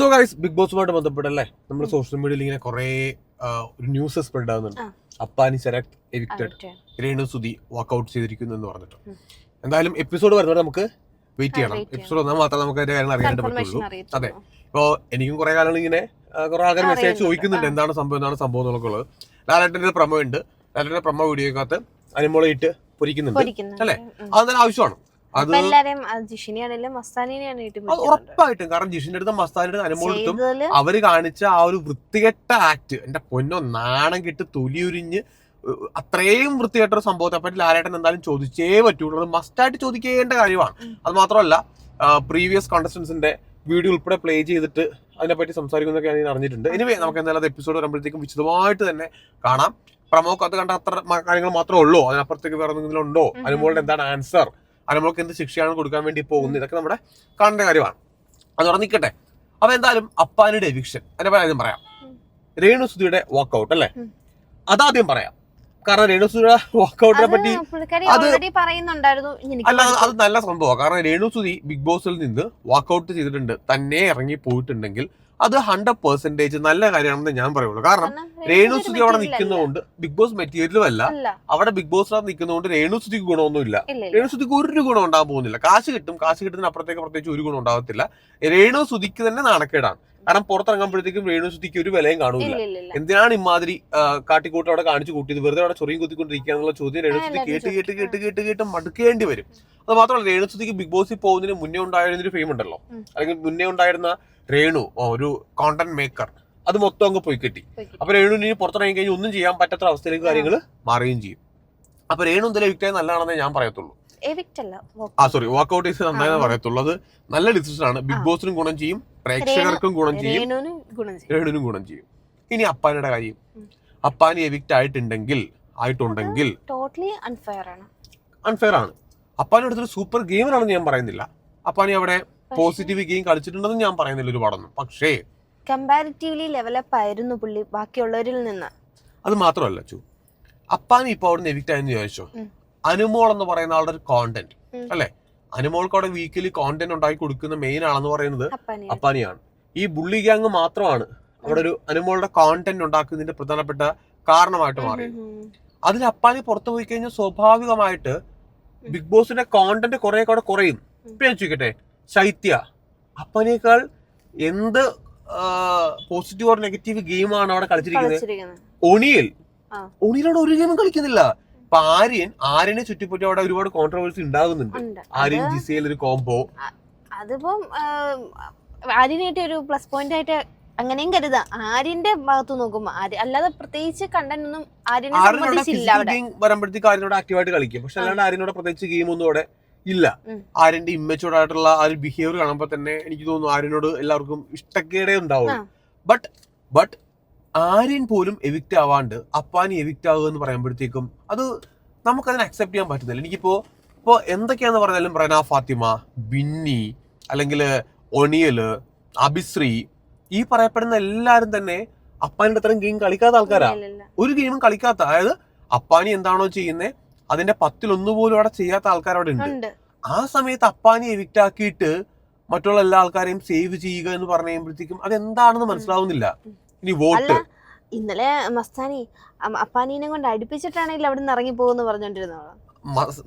So guys big ബോസുമായിട്ട് ബന്ധപ്പെട്ടല്ലേ? നമ്മുടെ സോഷ്യൽ മീഡിയയിൽ ഇങ്ങനെ കുറെ ന്യൂസ് സ്പ്രെഡ് ആകുന്നുണ്ട്. അപ്പാനി ശരത് എവിക്റ്റഡ് രേണു സുധി വാക്കൗട്ട് ചെയ്തിരിക്കുന്നു എന്ന് പറഞ്ഞിട്ട്. എന്തായാലും എപ്പിസോഡ് വരുന്നവരെ നമുക്ക് വെയിറ്റ് ചെയ്യണം. എപ്പിസോഡ് വന്നാൽ മാത്രമേ നമുക്ക് അതിന്റെ കാര്യങ്ങൾ അറിയാൻ പറ്റുള്ളൂ. അതെ. ഇപ്പോ എനിക്കും കുറെ കാലങ്ങൾ ഇങ്ങനെ കുറെ ആൾക്കാർ മെസ്സേജ് ചോദിക്കുന്നുണ്ട്. എന്താണ് സംഭവം എന്താണ് സംഭവം എന്നൊക്കെ ഉള്ളത്. ലാലേട്ടന്റെ പ്രമോ ഉണ്ട്. ലാലേട്ടന്റെ പ്രമോ വീഡിയോക്കകത്ത് അനുമോളെ ഇട്ട് പൊരിക്കുന്നുണ്ട്. അല്ലെ. അതെന്തായാലും ആവശ്യമാണ്. അത്. ഉറപ്പായിട്ടും. കാരണം ജിഷിന്റെ അടുത്തും മസ്താനിയുടെ അടുത്തും അവർ കാണിച്ച ആ ഒരു വൃത്തികെട്ട ആക്ട് എന്റെ പൊന്നോ നാണം കെട്ട് തൊലിയുരിഞ്ഞ് അത്രയും വൃത്തികെട്ട ഒരു സംഭവത്തെ പറ്റി ലാലേട്ടൻ എന്തായാലും ചോദിച്ചേ പറ്റുള്ളൂ. മസ്റ്റായിട്ട് ചോദിക്കേണ്ട കാര്യമാണ്. അത് മാത്രമല്ല പ്രീവിയസ് കോണ്ടസ്റ്റൻസിന്റെ വീഡിയോ ഉൾപ്പെടെ പ്ലേ ചെയ്തിട്ട് അതിനെപ്പറ്റി സംസാരിക്കുന്നൊക്കെ ഞാൻ അറിഞ്ഞിട്ടുണ്ട്. എനിവേ നമുക്ക് എന്തായാലും അത് എപ്പിസോഡ് വരുമ്പോഴത്തേക്കും വിശദമായിട്ട് തന്നെ കാണാം. പ്രമോക്കത്ത് കണ്ട അത്ര കാര്യങ്ങൾ മാത്രമേ ഉള്ളൂ. അതിനപ്പുറത്തേക്ക് വേറെ എന്തെങ്കിലും ഉണ്ടോ. അനുമോളുടെ എന്താണ് ആൻസർ അനുമോൾക്ക് എന്ത് ശിക്ഷയാണ് കൊടുക്കാൻ വേണ്ടി പോകുന്നത്? ഇതൊക്കെ നമ്മുടെ കാണേണ്ട കാര്യമാണ്. അത് നിൽക്കട്ടെ. അപ്പൊ എന്തായാലും അപ്പാനിയുടെ എവിക്ഷൻ അതിന്റെ ആദ്യം പറയാം. ഉം. രേണുസുതിയുടെ വാക്കൗട്ട് അല്ലേ. അതാദ്യം പറയാം. കാരണം രേണുസുതിയുടെ വാക്കൗട്ടിനെ അത് പറ്റി അത് അല്ല അത് അത് നല്ല സംഭവമാണ്. കാരണം രേണുസുതി ബിഗ് ബോസിൽ നിന്ന് വാക്കൗട്ട് ചെയ്തിട്ടുണ്ട്. തന്നെ ഇറങ്ങി പോയിട്ടുണ്ടെങ്കിൽ അത് ഹൺഡ്രഡ് പെർസെന്റേജ് നല്ല കാര്യമാണെന്ന് ഞാൻ പറയുള്ളൂ. കാരണം രേണു സ്തുതി അവിടെ നിൽക്കുന്നതുകൊണ്ട് ബിഗ് ബോസ് മെറ്റീരിയലും അല്ല. അവിടെ ബിഗ് ബോസിനകത്ത് നിൽക്കുന്നതുകൊണ്ട് രേണു സ്തുതിക്ക് ഗുണമൊന്നുമില്ല ഇല്ല. രേണുസുതിക്ക് ഒരു ഗുണം ഉണ്ടാകാൻ പോകുന്നില്ല. കാശ് കിട്ടും. കാശ് കിട്ടുന്നതിന് അപ്പുറത്തേക്ക് പ്രത്യേകിച്ച് ഒരു ഗുണം ഉണ്ടാകത്തില്ല. രേണു സ്തുതിക്ക് തന്നെ നാണക്കേടാണ്. കാരണം പുറത്തിറങ്ങുമ്പോഴത്തേക്കും രേണുസുദ്ധിക്ക് ഒരു വിലയും കാണൂല. എന്തിനാണ് ഇമാതിരി കാട്ടിക്കൂട്ടം അവിടെ കാണിച്ചു കൂട്ടിയത്? വെറുതെ അവിടെ ചൊറിയും കുത്തിക്കൊണ്ടിരിക്കുക എന്നുള്ള ചോദ്യം രേണുസുദ്ധി കേട്ട് കേട്ട് കേട്ട് കേട്ട് കേട്ട് മടുക്കേണ്ടി വരും. അത് മാത്രമല്ല രേണുസുദ്ധിക്ക് ബിഗ് ബോസിൽ പോകുന്നതിന് മുന്നേ ഉണ്ടായിരുന്ന ഒരു ഫെയിം ഉണ്ടല്ലോ. അല്ലെങ്കിൽ മുന്നേ ഉണ്ടായിരുന്ന രേണു ഒരു കോണ്ടന്റ് മേക്കർ അത് മൊത്തം അങ്ങ് പോയി കിട്ടി. അപ്പൊ രേണുവിന് ഇനി പുറത്തിറങ്ങി കഴിഞ്ഞാൽ ഒന്നും ചെയ്യാൻ പറ്റാത്ത അവസ്ഥയിലേക്ക് കാര്യങ്ങൾ മാറുകയും ചെയ്യും. അപ്പൊ രേണു എന്തായാലും വിക്ടേ നല്ലതാണെന്നേ ഞാൻ പറയത്തുള്ളൂ. എവിക്റ്റ് അല്ല. ആ സോറി വാക്കൗട്ട് ചെയ്ത് നന്നായി. പറയത്തുള്ളൂ അത് നല്ല ഡിസിഷൻ ആണ്. ബിഗ് ബോസിനും ഗുണം ചെയ്യും. പ്രേക്ഷകർക്കും ഗുണം ചെയ്യും. രേണുവിന് ഗുണം ചെയ്യും. ഇനി അപ്പാനിയുടെ കാര്യം. അപ്പാനി എവിക്റ്റ് ആയിട്ടുണ്ടെങ്കിൽ ആയിട്ടുണ്ടെങ്കിൽ ടോട്ടലി അൺഫെയർ ആണ്. അൺഫെയർ ആണ്. അപ്പാനി അടുത്തൊരു സൂപ്പർ ഗെയിമറാണെന്ന് ഞാൻ പറയുന്നില്ല. അപ്പാനി അവിടെ പോസിറ്റീവ് ഗെയിം കളിച്ചിട്ടുണ്ടെന്ന് ഞാൻ പറയുന്നില്ല ഒരുപാടൊന്നും. പക്ഷേ കമ്പാരിറ്റീവ്ലി ലെവലപ്പ് ആയിരുന്നു പുള്ളി ബാക്കിയുള്ളവരിൽ നിന്ന്. അത് മാത്രമല്ല ചു. അപ്പാനി ഇപ്പൊ അവിടെ നിന്ന് എവിക്റ്റ് ആയെന്ന് ചോദിച്ചോ. അനുമോൾ എന്ന് പറയുന്ന ആളുടെ ഒരു കോണ്ടന്റ്. അല്ലെ? അനുമോൾക്ക് അവിടെ വീക്കിലി കോണ്ടന്റ് ഉണ്ടാക്കി കൊടുക്കുന്ന മെയിൻ ആളെന്ന് പറയുന്നത് അപ്പാനിയാണ്. ഈ ബുള്ളി ഗ്യാങ് മാത്രമാണ് അവിടെ ഒരു അനുമോളുടെ കോണ്ടന്റ് ഉണ്ടാക്കുന്നതിന്റെ പ്രധാനപ്പെട്ട കാരണമായിട്ട് മാറി അതിൽ അപ്പാനി പുറത്തു പോയി കഴിഞ്ഞാൽ സ്വാഭാവികമായിട്ട് ബിഗ് ബോസിന്റെ കോണ്ടന്റ് കുറെ കൂടെ കുറയും. ചോദിക്കട്ടെ? ശൈത്യ അപ്പാനേക്കാൾ എന്ത് പോസിറ്റീവ് ഓർ നെഗറ്റീവ് ഗെയിമാണ് അവിടെ കളിച്ചിരിക്കുന്നത്? ഒണിയിൽ. ഒണിയലോട് ഒരു ഗെയിമും കളിക്കുന്നില്ല. ഇപ്പൊ ആര്യൻ ആര്യനെ ചുറ്റിപ്പറ്റി അവിടെ ഒരുപാട് കോൺട്രവേഴ്സി ഉണ്ടാകുന്നുണ്ട്. ഉണ്ട്. ആര്യൻ ജിസയിൽ ഒരു കോംബോ അതിപ്പം ആര്യനായിട്ട് ഒരു പ്ലസ് പോയിന്റ് ആയിട്ട് അങ്ങനെയും കരുതാം. ആര്യന്റെ ഭാഗത്ത് നോക്കുമ്പോ അല്ലാതെ പ്രത്യേകിച്ച് കണ്ടന്റ് ഒന്നും ആര്യനെ ആര്യനോട് സംബന്ധിച്ചില്ല അവിടെ. വരുമ്പോഴത്തേക്ക് ആര്യനോട് ആക്റ്റീവായിട്ട് കളിക്കും. പക്ഷെ അല്ലാണ്ട് ആര്യനോട് പ്രത്യേകിച്ച് ഗെയിം ഒന്നും അവിടെ ഇല്ല. ആര്യന്റെ ഇമ്മച്ചോടായിട്ടുള്ള ആ ഒരു ബിഹേവിയർ കാണുമ്പോൾ തന്നെ എനിക്ക് തോന്നുന്നു ആര്യനോട് എല്ലാവർക്കും ഇഷ്ടക്കേടേ ഉണ്ടാവുള്ളൂ. ബട്ട് ബട്ട് ആര്യൻ പോലും എവിക്റ്റ് ആവാണ്ട് അപ്പാനി എവിക്റ്റ് ആവുക എന്ന് പറയുമ്പോഴത്തേക്കും അത് നമുക്കതിനെ അക്സെപ്റ്റ് ചെയ്യാൻ പറ്റുന്നില്ല എനിക്കിപ്പോ ഇപ്പോ എന്തൊക്കെയാന്ന് പറഞ്ഞാലും റന ഫാത്തിമ ബിന്നി അല്ലെങ്കിൽ ഒണിയൽ അബിശ്രീ ഈ പറയപ്പെടുന്ന എല്ലാരും തന്നെ അപ്പാനിന്റെ അത്രയും ഗെയിം കളിക്കാത്ത ആൾക്കാരാ. ഒരു ഗെയിമും കളിക്കാത്ത. അതായത് അപ്പാനി എന്താണോ ചെയ്യുന്നത് അതിന്റെ പത്തിലൊന്നു പോലും അവിടെ ചെയ്യാത്ത ആൾക്കാർ അവിടെ ഉണ്ട്. ആ സമയത്ത് അപ്പാനി എവിക്റ്റ് ആക്കിയിട്ട് മറ്റുള്ള എല്ലാ ആൾക്കാരെയും സേവ് ചെയ്യുക എന്ന് പറഞ്ഞു കഴിയുമ്പോഴത്തേക്കും അതെന്താണെന്ന് മനസ്സിലാവുന്നില്ല. ഇനി വോട്ട്. ഇന്നലെ മസ്താനി അപ്പാനീനെ കൊണ്ട് അടുപ്പിച്ചിട്ടാണെങ്കിൽ അവിടെ നിന്ന് ഇറങ്ങി പോകുന്നു പറഞ്ഞോണ്ടിരുന്നത്.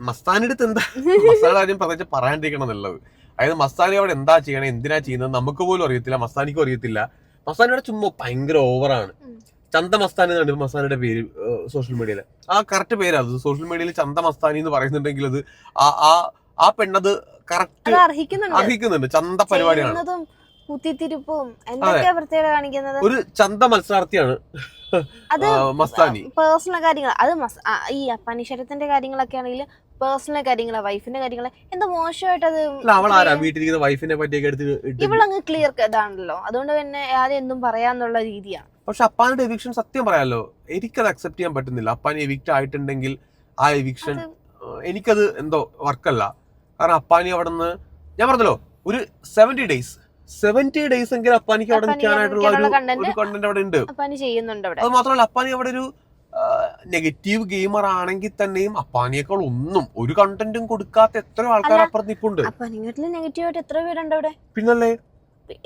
മസ്താനിയുടെ അടുത്ത് എന്താ? മസ്താൻ ആദ്യം പ്രത്യേകിച്ച് പറയാണ്ടിരിക്കണം എന്നുള്ളത്. അതായത് മസ്താനി അവിടെ എന്താ ചെയ്യണേ എന്തിനാ ചെയ്യുന്നത് നമുക്ക് പോലും അറിയത്തില്ല മസ്താനിക്കും അറിയത്തില്ല. മസ്താനിയുടെ ചുമ്മാ ഭയങ്കര ഓവറാണ്. ചന്ത മസ്താനി എന്നാണ് മസ്താനിയുടെ പേര് സോഷ്യൽ മീഡിയയിൽ ആ കറക്റ്റ് പേരാ അത്. സോഷ്യൽ മീഡിയയിൽ ചന്ത മസ്താനി എന്ന് പറയുന്നുണ്ടെങ്കിൽ അത് ആ ആ ആ പെണ്ണത് കറക്റ്റ് അർഹിക്കുന്നുണ്ട്. ചന്ത പരിപാടിയാണ്. കുത്തിത്തിരിപ്പും എന്തൊക്കെയാ പ്രത്യേകത കാണിക്കുന്നത്? ഒരു ചന്ത മത്സരാർത്ഥിയാണ്. അത് മസ്താനി. പേഴ്സണൽ കാര്യങ്ങൾ. അത് ഈ അപ്പാനിശരത്തിന്റെ കാര്യങ്ങളൊക്കെ ആണെങ്കിൽ പേഴ്സണൽ കാര്യങ്ങൾ വൈഫിന്റെ കാര്യങ്ങൾ എന്താ മോശമായിട്ട് അത് വീട്ടിലിരിക്കുന്ന വൈഫിനെ പറ്റിയൊക്കെ എടുത്ത് ഇവളങ്ങ് ക്ലിയർ ഇതാണല്ലോ. അതുകൊണ്ട് പിന്നെ ആരും എന്തും പറയാന്നുള്ള രീതിയാണ്. പക്ഷെ അപ്പാന്റെ എവിക്ഷൻ സത്യം പറയാലോ. എനിക്കത് അക്സെപ്റ്റ് ചെയ്യാൻ പറ്റുന്നില്ല. അപ്പാനി എവിക്റ്റ് ആയിട്ടുണ്ടെങ്കിൽ ആ എവിക്ഷൻ എനിക്കത് എന്തോ വർക്കല്ല കാരണം അപ്പാനി അവിടെ നിന്ന് ഞാൻ പറഞ്ഞല്ലോ ഒരു സെവന്റി ഡേയ്സ് സെവന്റി ഡേയ്സ് എങ്കിലും അപ്പാനിക്ക് അവിടെ നിൽക്കാനായിട്ടുള്ള ഒരു കണ്ടന്റ് അവിടെ ഉണ്ട്. അത് മാത്രമല്ല അപ്പാനി അവിടെ ഒരു നെഗറ്റീവ് ഗെയിമർ ആണെങ്കിൽ തന്നെയും അപ്പാനിയേക്കാൾ ഒന്നും ഒരു കണ്ടന്റും കൊടുക്കാത്ത എത്ര ആൾക്കാർ അപ്പുറത്ത് നിൽപ്പുണ്ട്. അപ്പാനിങ്ങട്ടിൽ നെഗറ്റീവ് ആയിട്ട് എത്ര പേരുണ്ട് അവിടെ. പിന്നല്ലേ?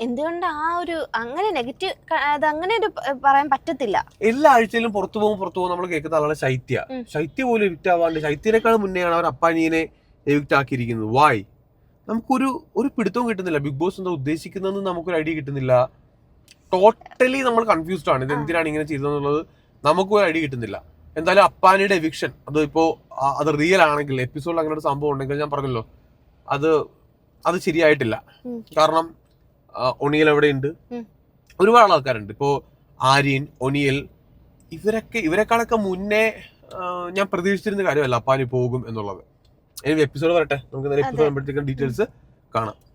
എന്തുകൊണ്ട് ആ ഒരു അങ്ങനെ നെഗറ്റീവ് അത് അങ്ങനെ ഒരു പറയാൻ പറ്റത്തില്ല. എല്ലാ ആഴ്ചയിലും പുറത്തു പോകും പുറത്തു പോകും നമ്മൾ കേൾക്കുന്ന ആളാണ് ശൈത്യ. ശൈത്യ പോലും എവിക്റ്റ് ആവാണ്ട് ശൈത്യനേക്കാൾ മുന്നെയാണ് അവർ അപ്പാനിയെ എവിക്റ്റ് ആക്കിയിരിക്കുന്നത്. വായ് നമുക്കൊരു ഒരു പിടുത്തവും കിട്ടുന്നില്ല. ബിഗ് ബോസ് എന്താ ഉദ്ദേശിക്കുന്നതെന്ന് നമുക്കൊരു ഐഡിയ കിട്ടുന്നില്ല. ടോട്ടലി നമ്മൾ കൺഫ്യൂസ്ഡ് ആണ്. ഇത് എന്തിനാണ് ഇങ്ങനെ ചെയ്തതെന്നുള്ളത് നമുക്കും ഒരു ഐഡിയ കിട്ടുന്നില്ല. എന്തായാലും അപ്പാനിയുടെ എവിക്ഷൻ അത് ഇപ്പോൾ അത് റിയൽ ആണെങ്കിൽ എപ്പിസോഡിൽ അങ്ങനെ ഒരു സംഭവം ഉണ്ടെങ്കിൽ ഞാൻ പറഞ്ഞല്ലോ അത് അത് ശരിയായിട്ടില്ല. കാരണം ഒണിയൽ എവിടെയുണ്ട്. ഒരുപാട് ആൾക്കാരുണ്ട്. ഇപ്പോൾ ആര്യൻ ഒനിയൽ ഇവരൊക്കെ ഇവരെക്കാളൊക്കെ മുന്നേ ഞാൻ പ്രതീക്ഷിച്ചിരുന്ന കാര്യമല്ല അപ്പാനി പോകും എന്നുള്ളത്. എപ്പിസോഡ് വരട്ടെ നമുക്ക് എപ്പിസോഡ് ഡീറ്റെയിൽസ് കാണാം.